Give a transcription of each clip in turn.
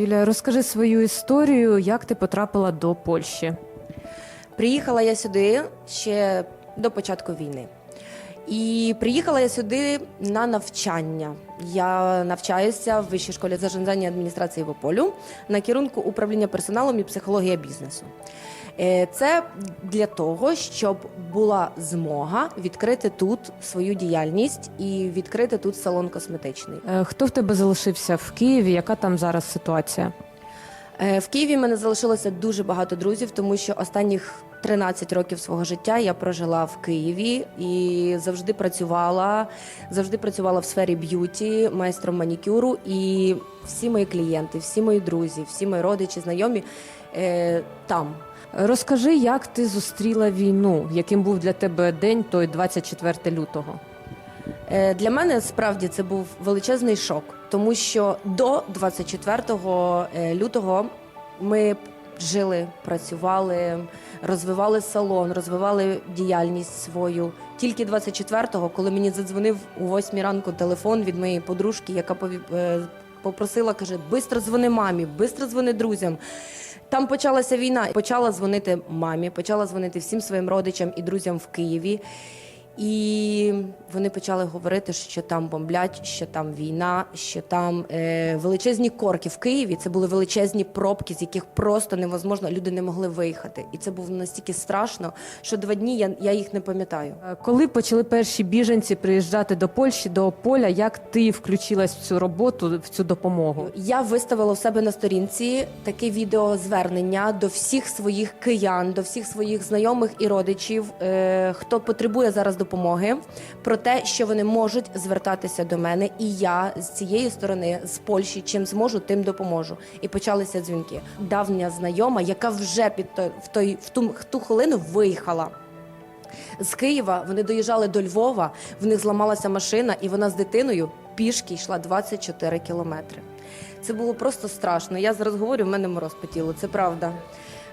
Юлія, розкажи свою історію, як ти потрапила до Польщі. Приїхала я сюди ще до початку війни. І приїхала я сюди на навчання. Я навчаюся в вищій школі зажандання адміністрації в Ополю на керунку управління персоналом і психологія бізнесу. Е, Це для того, щоб була змога відкрити тут свою діяльність і відкрити тут салон косметичний. Е, Хто в тебе залишився в Києві? Яка там зараз ситуація? Е, В Києві в мене залишилося дуже багато друзів, тому що останніх 13 років свого життя я прожила в Києві і завжди працювала, завжди працювала в сфері б'юті, майстром манікюру. І всі мої клієнти, всі мої друзі, всі мої родичі, знайомі е, там. Розкажи, як ти зустріла війну, яким був для тебе день той 24 лютого? Е, Для мене справді це був величезний шок, тому що до 24 е, лютого ми жили, працювали, розвивали салон, розвивали діяльність свою. Тільки 24-го, коли мені задзвонив у 8 ранку телефон від моєї подружки, яка е, попросила, каже: бистро дзвони мамі, бистро дзвони друзям. Там почалася війна. Почала дзвонити мамі, почала дзвонити всім своїм родичам і друзям в Києві. І вони почали говорити, що там бомблять, що там війна, що там е, величезні корки в Києві. Це були величезні пробки, з яких просто невозможно, люди не могли виїхати. І це було настільки страшно, що два дні я, я їх не пам'ятаю. Е, Коли почали перші біженці приїжджати до Польщі, до Поля, як ти включилась в цю роботу, в цю допомогу? Я виставила у себе на сторінці таке відеозвернення до всіх своїх киян, до всіх своїх знайомих і родичів, е, хто потребує зараз допомоги, про те, що вони можуть звертатися до мене, і я з цієї сторони, з Польщі, чим зможу, тим допоможу. І почалися дзвінки. Давня знайома, яка вже під той в той в ту, в ту хвилину виїхала. З Києва вони доїжджали до Львова, в них зламалася машина, і вона з дитиною пішки йшла 24 кілометри. Це було просто страшно. Я зараз говорю, в мене мороз по тілу, це правда.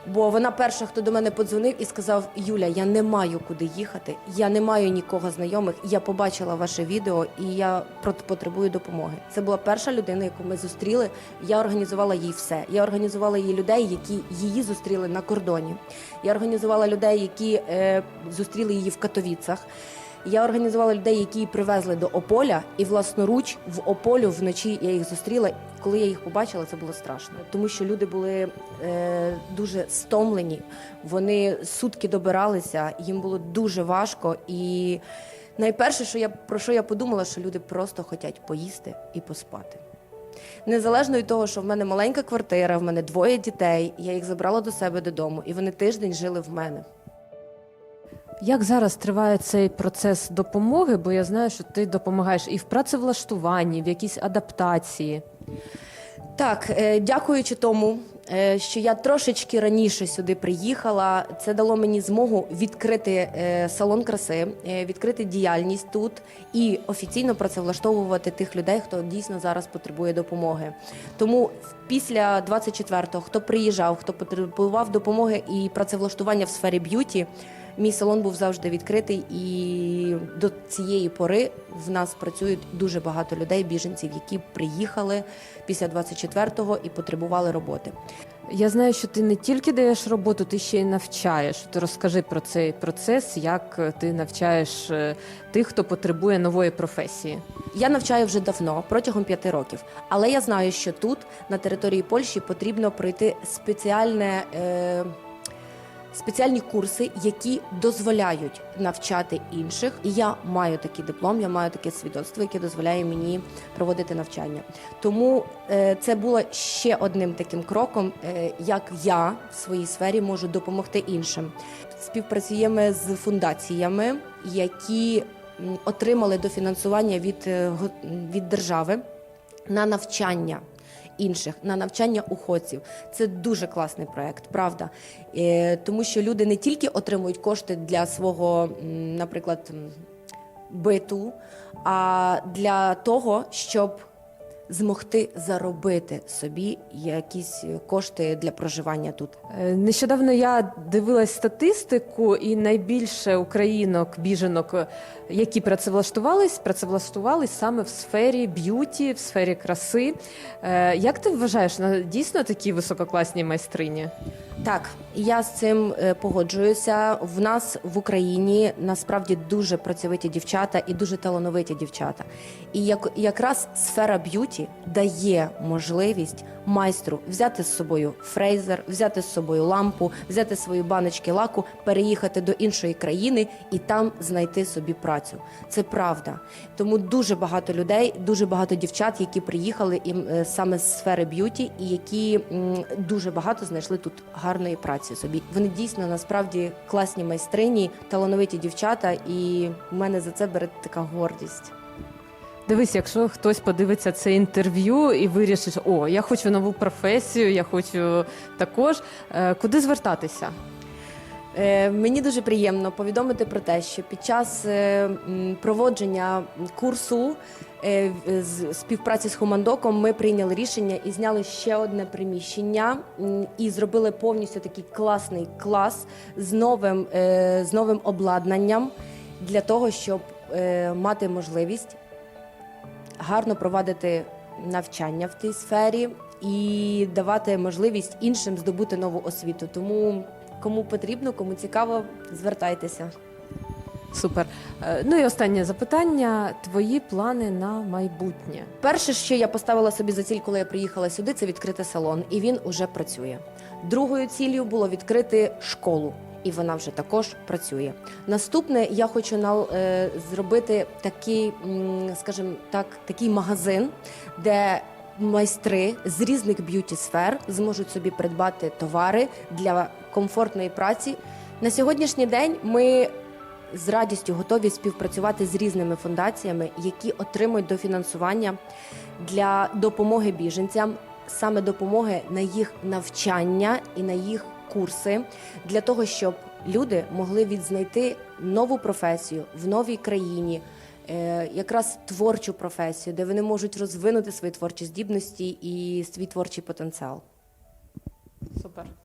Бо вона перша, хто до мене подзвонив і сказав: Юля, я не маю куди їхати, я не маю нікого знайомих. Я побачила ваше відео і я потребую допомоги. Це була перша людина, яку ми зустріли. Я організувала їй все. Я організувала їй людей, які її зустріли на кордоні. Я організувала людей, які е, зустріли її в Катовіцах. Я організувала людей, які її привезли до Ополя, і власноруч в Ополю вночі я їх зустріла. Коли я їх побачила, це було страшно, тому що люди були е, дуже стомлені. Вони сутки добиралися, їм було дуже важко. І найперше, що я про що я подумала, що люди просто хочуть поїсти і поспати. Незалежно від того, що в мене маленька квартира, в мене двоє дітей, я їх забрала до себе додому, і вони тиждень жили в мене. Як зараз триває цей процес допомоги? Бо я знаю, що ти допомагаєш і в працевлаштуванні, в якійсь адаптації. Так, е, дякуючи тому, що я трошечки раніше сюди приїхала, це дало мені змогу відкрити е, салон краси, е, відкрити діяльність тут і офіційно працевлаштовувати тих людей, хто дійсно зараз потребує допомоги. Тому після 24-го, хто приїжджав, хто потребував допомоги і працевлаштування в сфері б'юті. Мій салон був завжди відкритий, і до цієї пори в нас працюють дуже багато людей, біженців, які приїхали після 24-го і потребували роботи. Я знаю, що ти не тільки даєш роботу, ти ще й навчаєш. Ти розкажи про цей процес, як ти навчаєш е, тих, хто потребує нової професії. Я навчаю вже давно, протягом п'яти років. Але я знаю, що тут, на території Польщі, потрібно пройти спеціальне. Е- Спеціальні курси, які дозволяють навчати інших, і я маю такий диплом, я маю таке свідоцтво, яке дозволяє мені проводити навчання. Тому е, це було ще одним таким кроком, е, як я в своїй сфері можу допомогти іншим. Співпрацюємо з фундаціями, які отримали дофінансування від, е, від держави на навчання. Інших на навчання уходців це дуже класний проект, правда. Е, тому що люди не тільки отримують кошти для свого, наприклад, биту, а для того, щоб змогти заробити собі якісь кошти для проживання тут. Е, Нещодавно я дивилась статистику, і найбільше українок, біженок, е, які працевлаштувались, працевлаштувались саме в сфері б'юті, в сфері краси. Е, Як ти вважаєш, дійсно такі висококласні майстрині? Так, я з цим е, погоджуюся. В нас в Україні насправді дуже працьовиті дівчата і дуже талановиті дівчата. І як якраз сфера б'юті дає можливість майстру взяти з собою фрейзер, взяти з собою лампу, взяти свої баночки лаку, переїхати до іншої країни і там знайти собі працю. Це правда. Тому дуже багато людей, дуже багато дівчат, які приїхали і е, саме з сфери б'юті, і які дуже багато знайшли тут гарної праці собі. Вони дійсно насправді класні майстрині, талановиті дівчата, і в мене за це бере така гордість. Дивись, якщо хтось подивиться це інтерв'ю і вирішить, о, я хочу нову професію, я хочу також. е, Куди звертатися? Е, Мені дуже приємно повідомити про те, що під час е, проводження курсу з співпраці з Хумандоком ми прийняли рішення і зняли ще одне приміщення і зробили повністю такий класний клас з новим, з новим обладнанням для того, щоб мати можливість гарно провадити навчання в тій сфері і давати можливість іншим здобути нову освіту. Тому кому потрібно, кому цікаво, звертайтеся. Супер. Е, Ну і останнє запитання: твої плани на майбутнє. Перше, що я поставила собі за ціль, коли я приїхала сюди, це відкрити салон, і він уже працює. Другою ціллю було відкрити школу, і вона вже також працює. Наступне я хочу на, е, зробити такий, скажімо так, такий магазин, де майстри з різних б'юті сфер зможуть собі придбати товари для комфортної праці. На сьогоднішній день ми з радістю готові співпрацювати з різними фундаціями, які отримують дофінансування для допомоги біженцям, саме допомоги на їх навчання і на їх курси, для того, щоб люди могли відзнайти нову професію в новій країні. е, Якраз творчу професію, де вони можуть розвинути свої творчі здібності і свій творчий потенціал. Супер.